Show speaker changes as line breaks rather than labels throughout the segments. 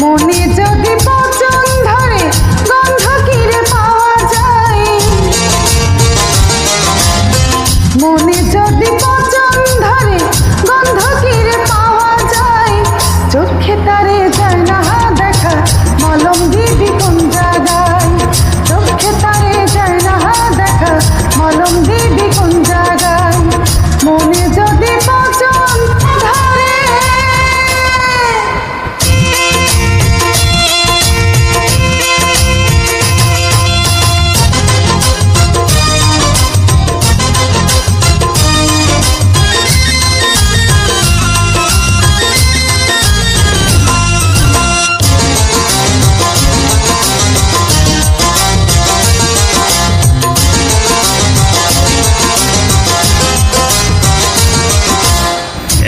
মনে যদি পচন ধরে গন্ধ কিরে পাওয়া যায়? মনে যদি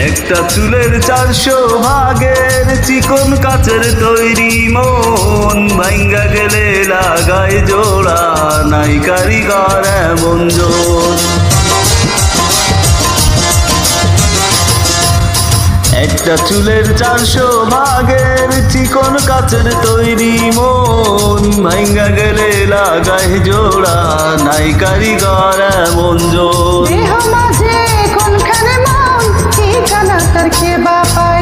একটা চুলের চারশো ভাগের চিকন কাচের তৈরি মন ভাঙ্গা গেলে লাগায় জোড়া, নাই কারিগর এমন জোর। একটা চুলের চারশো ভাগের চিকন কাচের তৈরি মন ভাঙ্গা গেলে লাগায় জোড়া, নাই কারিগর এমন জোর।
ঠিকানা তার কে বাপাই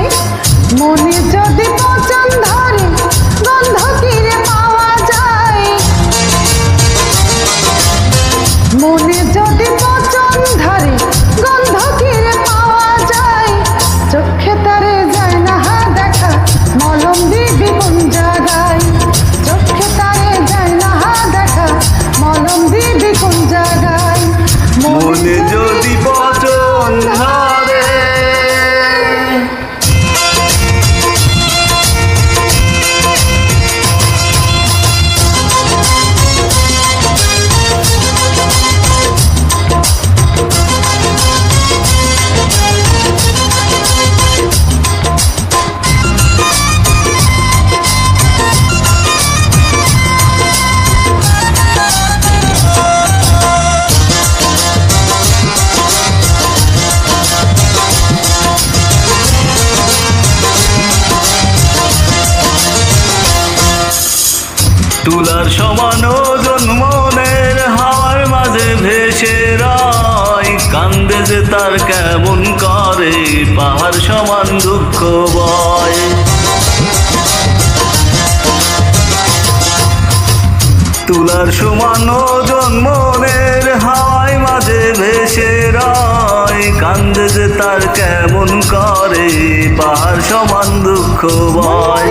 মনে যদি পচন ধরে পাওয়া যায়? মনে যদি পচন ধরে
তুলার সমান ওজন মনের হাওয়ার মাঝে ভেসে রয়। কান্দে যে তার কেমন করে, পাহাড় সমান দুঃখ বয়। তুলার সমান ওজন মনের হাওয়ায় মাঝে ভেসে রয়। কান্দে যে তার কেমন করে, পাহাড় সমান দুঃখ বয়।